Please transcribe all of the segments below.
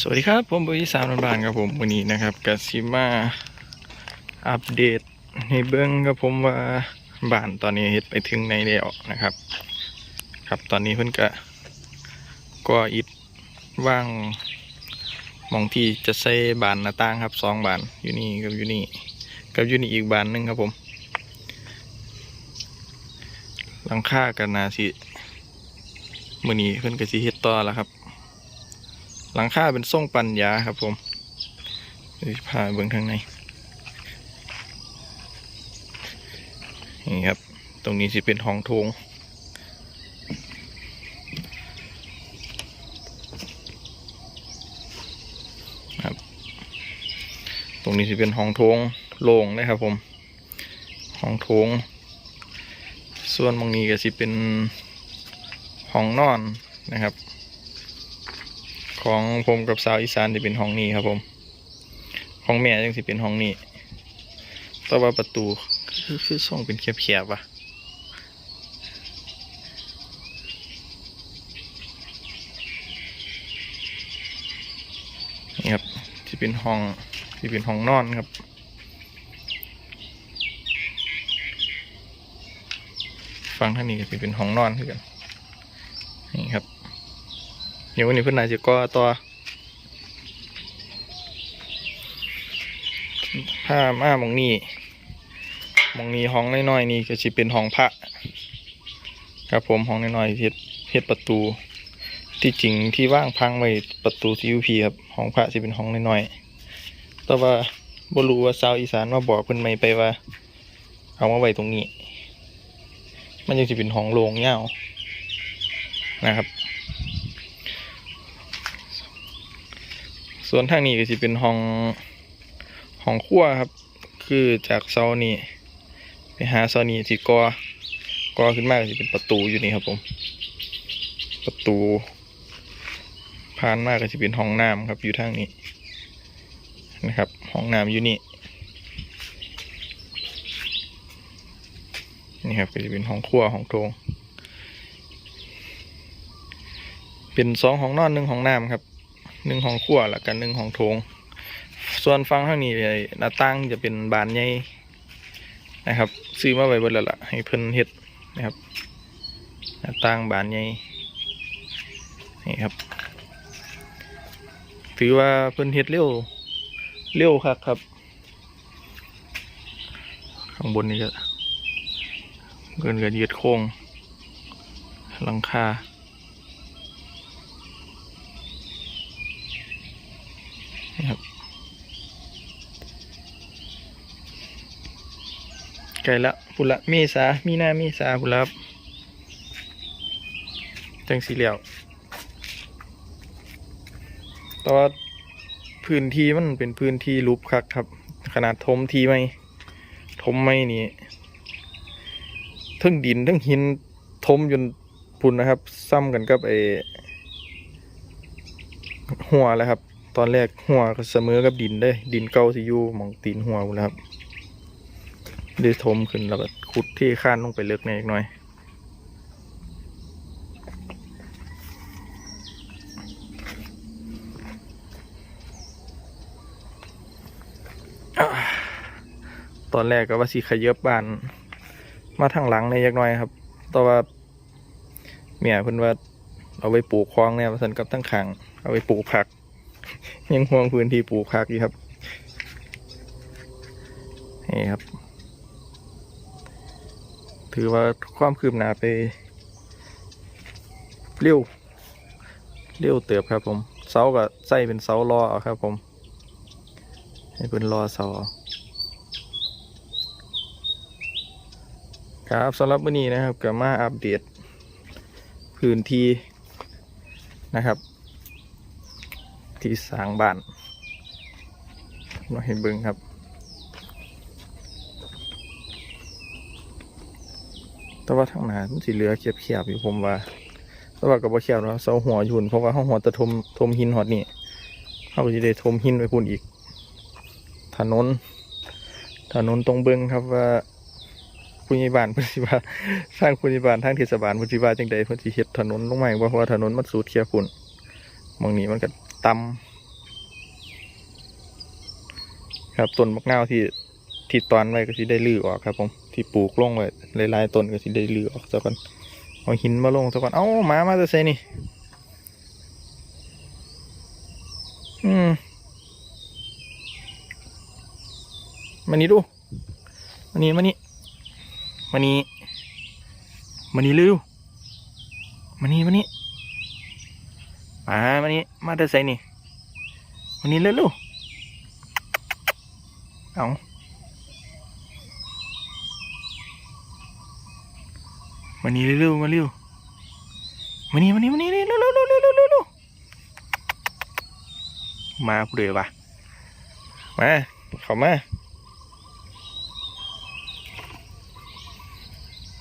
สวัสดีครับ ผมบุญสามนบานครับผมวันนี้นะครับกสิมาอัปเดตให้เบิ้งครับผมว่าบ้านตอนนี้เฮ็ดไปถึงในแล้วนะครับ ครับตอนนี้เพิ่นก็ก็อิดว่างมองที่จะใส่บานหน้าต่างครับสองบานอยู่นี่กับอยู่นี่กับอยู่นี่อีกบานหนึ่งครับผมหลังคากันนาสิมือนี้เพิ่นก็สิเฮ็ดต่อแล้วครับ หลังคาเป็นทรงปัญญาครับผมพาเบื้องทางในนี่ครับ ตรงนี้สิเป็นห้องโถงครับ ตรงนี้สิเป็นห้องโถงโล่งนะครับผมห้องโถงส่วนตรงนี้ก็สิเป็นห้องนอนนะครับ ของผมกับสาวอีสานจะเป็นห้องนี้ครับผม ของแม่ยังสิเป็นห้องนี้ต่ว่าประตูคือคือส่งเป็นแคบๆว่ะนี่ครับที่เป็นห้องที่เป็นห้องนอนครับฟังท่านี้ก็จะเป็นห้องนอนคือกันนี่ครับ เดี๋ยววันนี้เพื่อนนายจะก็ต่อผ้ามาหมองนี่มองนี้ห้องน้อยๆนี่ก็จะเป็นห้องพระครับผมห้องน้อยๆเฮ็ดเฮ็ดประตูที่จริงที่ว่างพังไว้ประตูซีอูพีครับห้องพระจะเป็นห้องน้อยๆแต่ว่าบ่รู้ว่าชาวอีสานมาบอกเพิ่นไม่ไปว่า เอามาไว้ตรงนี้ มันยังจะเป็นห้องโล่งเงาวนะครับ ส่วนทางนี้ก็จะเป็นห้องห้องครัวครับ คือจากเสานี่ไปหาเสานี่ที่กอกอขึ้นมาก็จะเป็นประตูอยู่นี่ครับผม ประตูผ่านมากก็จะเป็นห้องน้ำครับอยู่ทางนี้นะครับห้องน้ำอยู่นี่นี่ครับก็จะเป็นห้องครัวห้องโถงเป็นสองห้องนอนหนึ่งห้องน้ำครับ หนึ่งห้องครัวแล้วกันหนึ่งห้องโถง ส่วนฟังข้างนี้หน้าต่างจะเป็นบานใหญ่นะครับ ซื้อมาไว้เบนแล้วล่ะให้เพิ่นเฮ็ดนะครับหน้าต่างบานใหญ่นี่ครับ ถือว่าเพิ่นเฮ็ดเร็วเร็วครับครับ ข้างบนนี้ก็เกินกับยืดโค้งหลังคา นะครับไกลละพุละเมษามีหน้าเมษาพุลับจังสีเหลียวแต่ว่าพื้นที่มันเป็นพื้นที่รูปคักครับ ขนาดทมทีไม่ทมไม่นี่ทั้งดินทั้งหินทมจนพุ่นนะครับ ซ้ำกันกับไอหัวแล้วครับ ตอนแรกหัวก็เสมอกับดินได้ ดินเก่าสิอยู่หมองตีนหัวนแล้วครับได้ทมขึ้นแล้วก็ขุดที่ข้านลงไปเลึกหน่อยอีกหน่อยตอนแรกก็ว่าสิขยับบ้าน มาทางหลังในอยจักหน่อยครับ แต่ว่าเมียเพิ่นว่าเอาไปปลูกคลองเนี่ยมาสันกับทั้งขางเอาไปปลูกผัก ยังห่วงพื้นที่ปลูกผักอยู่ครับ นี่ครับ ถือว่าความคืบหน้าไป เร็ว เร็วเติบครับผม เสาก็ใส่เป็นเสารอเอาครับผม ให้เป็นรอเสาเอาครับสำหรับวันนี้นะครับก็มาอัปเดตพื้นที่นะครับ ที่สร้างบ้านมาให้เบิ่งครับ แต่ว่าทางหน้ามันสิเหลือเขียบๆอยู่ผมว่าแต่ว่ากับบ่เขียบเนาะเสาหัวยุ่นเพราะว่าเฮาหัวตะทมทมหินฮอดนี่เฮาก็สิได้ทมหินไว้พุ่นอีก ถนน ถนนตรงเบิ่งครับว่าผู้ใหญ่บ้านพิ่นสิว่าสร้างผู้ใหญ่บ้านทางเทศบาลพิ่นสิว่าจังใดพิ่นสิเฮ็ดถนนลงมาบ่เพราะว่าถนนมันสูดเขียพุ่นหมองนี้มันก็ ตำครับต้นมะนาวที่ที่ตอนไว้ก็ที่ได้ลื้อออกครับ ผมที่ปลูกลงไว้หลายต้นก็ที่ได้ลื้อออกซะก่นเอาหินมาลงซะก่นเอ้าหมามาจะเซนี่มันนี้ดูมันนี้มันนี้มันนี้มันี่เร็วมันนี้มันนี้ มามานี่มาจะใส่นี่มานี่เร็วๆเอามานี่เร็วๆมาเร็วมานี่มานี่มานี่เร็วๆเร็วๆเร็วๆเร็วๆมาผู้เดียวปะมาเข้ามา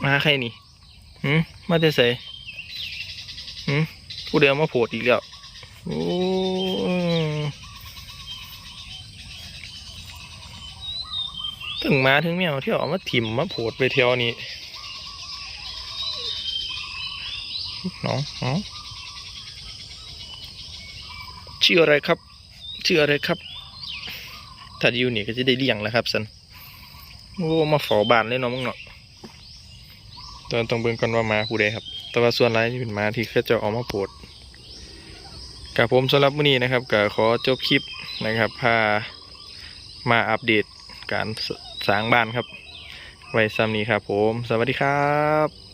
มาใครนี่หืมมาจะใส่หืม ผู้เดียวมาโผล่อีกแล้วโอ้ถึงมาถึงแมวเที่ยวเอามาถิ่มมาโผล่ไปเที่ยวนี้น้องน้องชื่ออะไรครับ ชื่ออะไรครับถ้าอยู่นี่ก็จะได้เลี้ยงแล้วครับสันโอ้มาฝอบานเลยเนาะมึงเนาะตอนต้องเบิ่งก่อนว่ามาผู้ใดครับ แต่ว่าส่วนร้ายนี่เป็นมาที่เขาเจะเอามาโปรด กับผมสำหรับมื้อนี้นะครับก็ขอจบคลิปนะครับพามาอัปเดตการสร้างบ้านครับ ไว้ซ้ำนี้ครับผม สวัสดีครับ